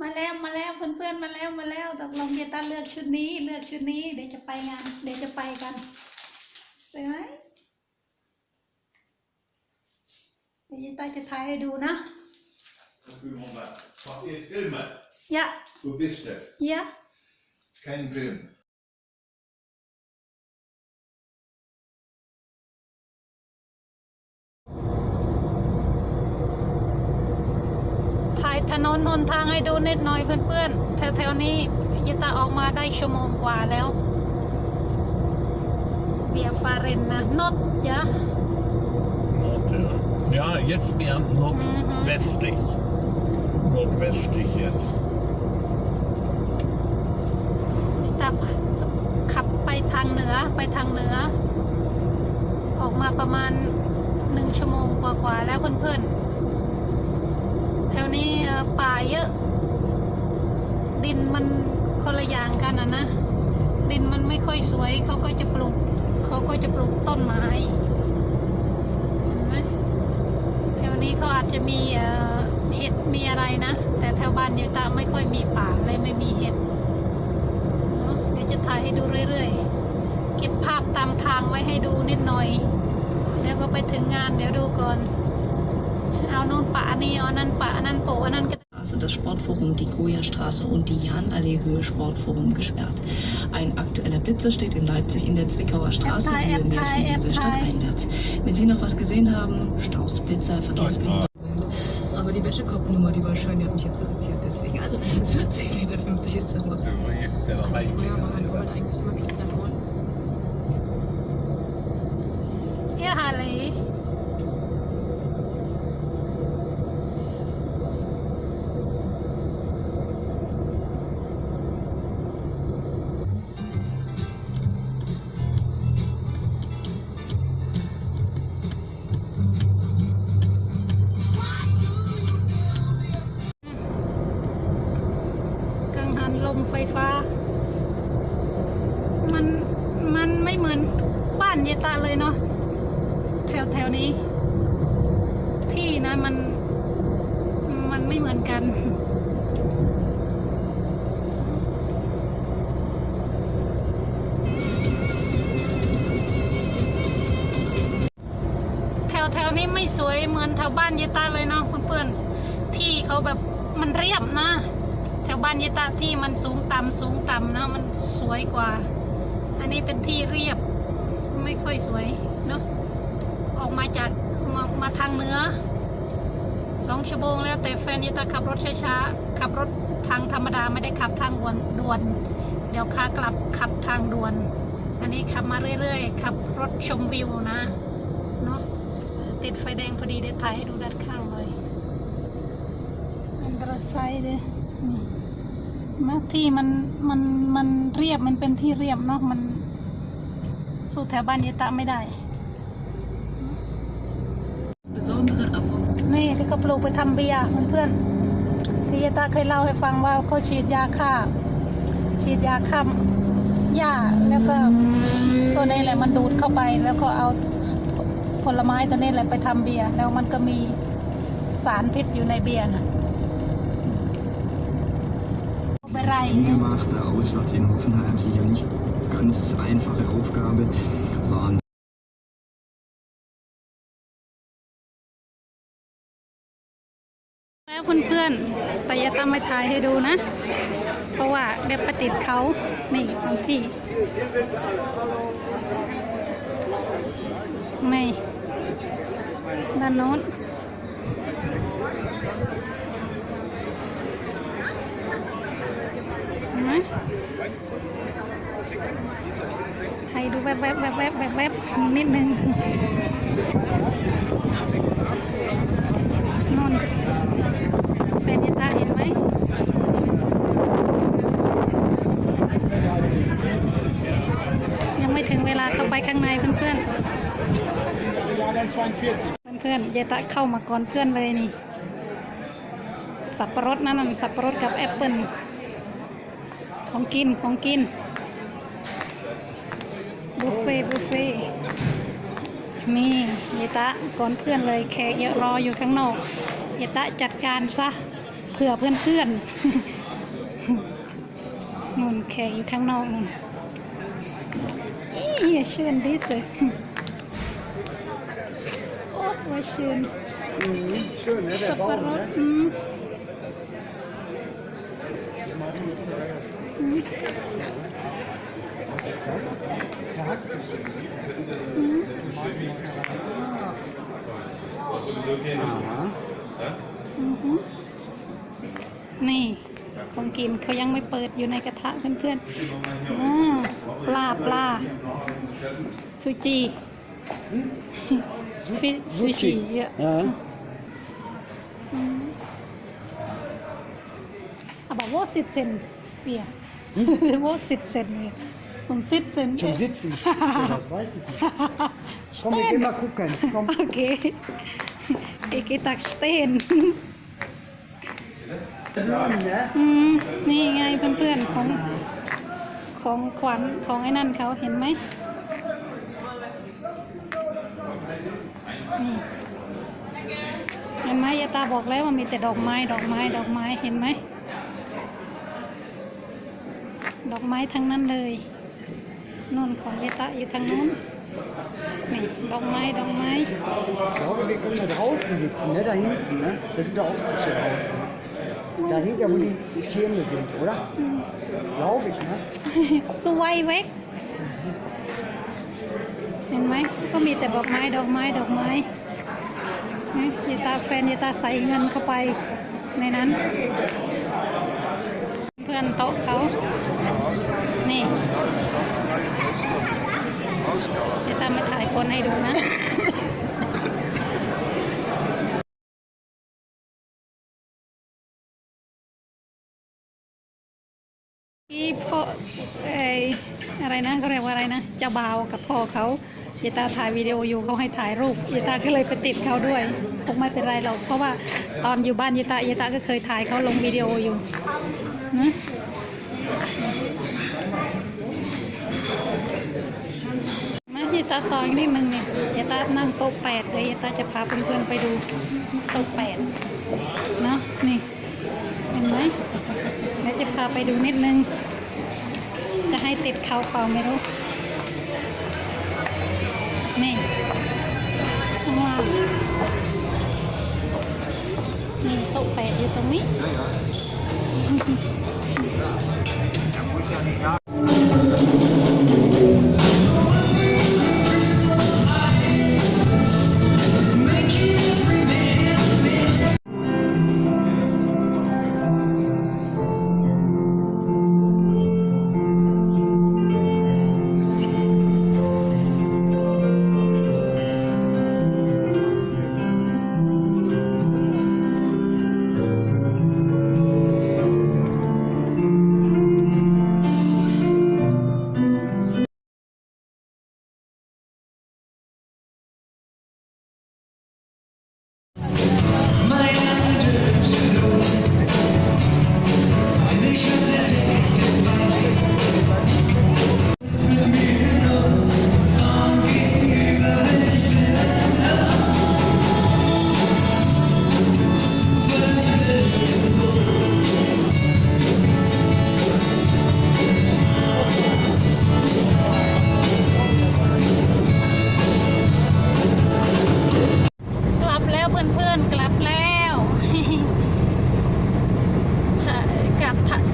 มาแล้วมาแล้วเพื่อนๆมาแล้วมาแล้วตกลงเยต้าเลือกชุดนี้ เลือกชุดนี้เดี๋ยวจะไปงาน เดี๋ยวจะไปกันสวยไหมเดี๋ยวเยต้าจะถ่ายให้ดูนะ Filmen. Mag je filmen? ยะ Wo bist du? ยะ Kein Film. ถ่ายถนนหนทางให้ดูนิดหน่อยเพื่อนๆ แถวๆนี้เยต้าออกมาได้ชั่วโมงกว่าแล้วเบียฟาเรนนะนอตยะ Nord, ja. ja, jetzt eher nordwestlich. Nordwestlich jetzt. ตับขับไปทางเหนือไปทางเหนือ ออกมาประมาณหนึ่งชั่วโมงกว่าๆแล้วเพื่อนๆ แถวนี้ป่าเยอะ ดินมันคนละอย่างกันอะนะ ดินมันไม่ค่อยสวยเขาก็จะปลูกเขาก็จะปลูกต้นไม้เห็นไหมแถวนี้เขาอาจจะมีเห็ดมีอะไรนะ แต่แถวบ้านเดียวตาไม่ค่อยมีป่าเลยไม่มีเห็ดเดี๋ยวจะถ่ายให้ดูเรื่อยๆ เก็บภาพตามทางไว้ให้ดูนิดหน่อย แล้วก็ไปถึงงานเดี๋ยวดูก่อน เอาโน่นปะอันนี้เออันนั้นปะอัน Straße, das Sportforum, die Goya-Straße und die Jan-Allee-Höhe Sportforum gesperrt. Ein aktueller Blitzer steht in Leipzig in der Zwickauer Straße, Höhe apply, Märchenwiese apply. Stadteinsatz. Wenn Sie noch was gesehen haben, Staus, Blitzer, Verkehrsbehinderung. Aber die Wäschekorbnummer, die wahrscheinlich hat mich jetzt irritiert, deswegen. Also 14,50 Meter ist das was. Ja, Also früher war halt eigentlich immer. เฮี ฟ้า มันมันไม่เหมือนบ้านเยตาเลยเนาะแถวแถวนี้ ที่นะมัน มันไม่เหมือนกันแถวแถวนี้ไม่สวยเหมือนแถวบ้านเยตาเลยเนาะเพื่อนๆที่เขาแบบมันเรียบนะ แถวบ้านเยตาที่มันสูงต่ำสูงต่ำนะมันสวยกว่า อันนี้เป็นที่เรียบไม่ค่อยสวยเนาะออกมาจากมามาทางเหนือสองชั่วโมงแล้วแต่แฟนยิตาขับรถช้าๆขับรถทางธรรมดาไม่ได้ขับทางด่วนด่วน เดี๋ยวขากลับขับทางด่วน อันนี้ขับมาเรื่อยๆขับรถชมวิวนะเนาะติดไฟแดงพอดีเดี๋ยวถ่ายให้ดูด้านข้างเลยอันตรายไซด์เลยนี่ มาที่มันมันมันเรียบมันเป็นที่เรียบเนาะมัน สู้แถวบ้านเยตะไม่ได้ Besondere Erfolg. นี่ที่เขาปลูกไปทำเบียร์เพื่อนๆที่เยตะเคยเล่าให้ฟังว่าเขาฉีดยาฆ่า ฉีดยาฆ่าหญ้าแล้วก็ตัวนี้แหละมันดูดเข้าไปแล้วก็เอาผลไม้ตัวนี้แหละไปทำเบียร์แล้วมันก็มีสารพิษอยู่ในเบียร์นะ ไปไล่ Ungemacht. Der Auswärts in Hoffenheim sicher nicht ganz einfache Aufgabe. Waren แล้วเพื่อนๆแต่อย่าตามไปถ่ายให้ดูนะ เพราะว่าเดี๋ยวไปติดเขานี่บางที่ ไม่ด้านโน้น เห็นไหมถ่ายดูแวบๆแวบๆแวบๆแวบนิดนึงนนแฟนยตาเห็นไหมยังไม่ถึงเวลาเข้าไปข้างในเพื่อนๆเพื่อนๆเยตะเข้ามาก่อนเพื่อนเลยนี่สับปะรดนั่นนะสับปะรดกับแอปเปิล ของกินของกิน บุฟเฟ่ต์บุฟเฟ่ต์นี่เยตะก่อนเพื่อนเลยแขกเยอะรออยู่ข้างนอกเยตะจัดการซะเผื่อเพื่อนเพื่อนๆนู่นแขกอยู่ข้างนอกนู่นอีเชิญดิสโอ้ว่าเชิญ Schön, ne? สั Der บปะ Baum, รด ne? อืม อืม Charakterisch. อืม sowieso keine. Aha. Ja? อือหือนี่ของกินเขายังไม่เปิดอยู่ในกระทะเพื่อนๆอ่าปลาปลาซูจิฟิซูชิเยอะ Ja. อืม aber wo sitzen wir wo sitzen wir zum sitzen Zum Sitzen. Ja, das weiß ich nicht. Komm, wir gehen mal gucken. Komm. โอเคเอกิตักสเตน Blumen, ne? อืมนี่ไงเพื่อนๆของของขวัญของไอ้นั่นเขาเห็นไหมนี่เห็นไหมยายตาบอกแล้วว่ามีแต่ดอกไม้ดอกไม้ดอกไม้เห็นไหม ดอกไม้ทั้งนั้นเลยนู่นของยายตาอยู่ทางนู้นนี่ดอกไม้ดอกไม้ Ich glaube, wir können da draußen sitzen, ne? Da hinten, ne? Da sind doch auch Tische draußen. Dahinter, wo die die Schirme sind, oder? อืม Glaube ich, ne? สวยเวกเห็นไหมก็มีแต่ดอกไม้ดอกไม้ดอกไม้นี่ยายตาแฟนยายตาใส่เงินเข้าไปในนั้น เพื่อนโต๊ะเขา เยตามาถ่ายคนให้ดูนะที่พ่อเออะไรนะเขาเรียกว่าอะไรนะเจ้าบ่าวกับพ่อเขาเยตาถ่ายวิดีโออยู่เขาให้ถ่ายรูปเยตาก็เลยไปติดเขาด้วยคงไม่เป็นไรหรอกเพราะว่าตอนอยู่บ้านเยตาเยตาก็เคยถ่ายเขาลงวิดีโออยู่นะมาเย ตาต่ออีกนิดนึงเนี่ยเยตานั่งโต๊ะแปดเลยเยตาจะพาเพื่อนๆไปดูโต๊ะแปดเนาะนี่เห็นไหมเดี๋ยวจะพาไปดูนิดนึง จะให้ติดเขาเปล่าไม่รู้นี่ว้าวนี่โต๊ะแปดอยู่ตรงนี้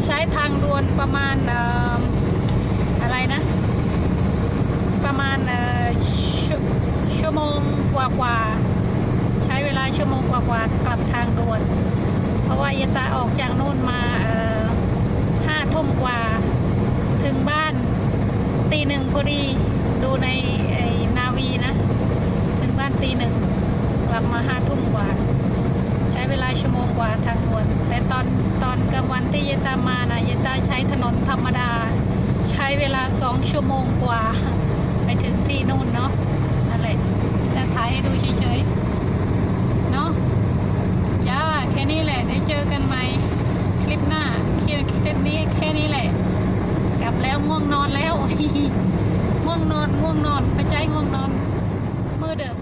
ใช้ทางด่วนประมาณอะไรนะ ประมาณชั่วชั่วโมงกว่าๆใช้เวลาชั่วโมงกว่าๆกลับทางด่วน เพราะว่ายายตาออกจากนู่นมาห้าทุ่มกว่าถึงบ้านตีหนึ่งพอดีดูในไอ้นาวีนะ ถึงบ้านตีหนึ่งกลับมาห้าทุ่มกว่า เวลาชั่วโมงกว่าทางด่วน แต่ตอนตอนกลางวันที่เยตามานะเยตาใช้ถนนธรรมดา ใช้เวลาสองชั่วโมงกว่า ไปถึงที่นู่นเนาะอะไรจะถ่ายให้ดูเฉยๆเนาะจ้าแค่นี้แหละเดี๋ยวเจอกันใหมคลิปหน้าคลิปคลิปนี้แค่นี้แหละ กลับแล้วง่วงนอนแล้วง่วงนอนง่วงนอนเข้าใจง่วงนอนมือเดิม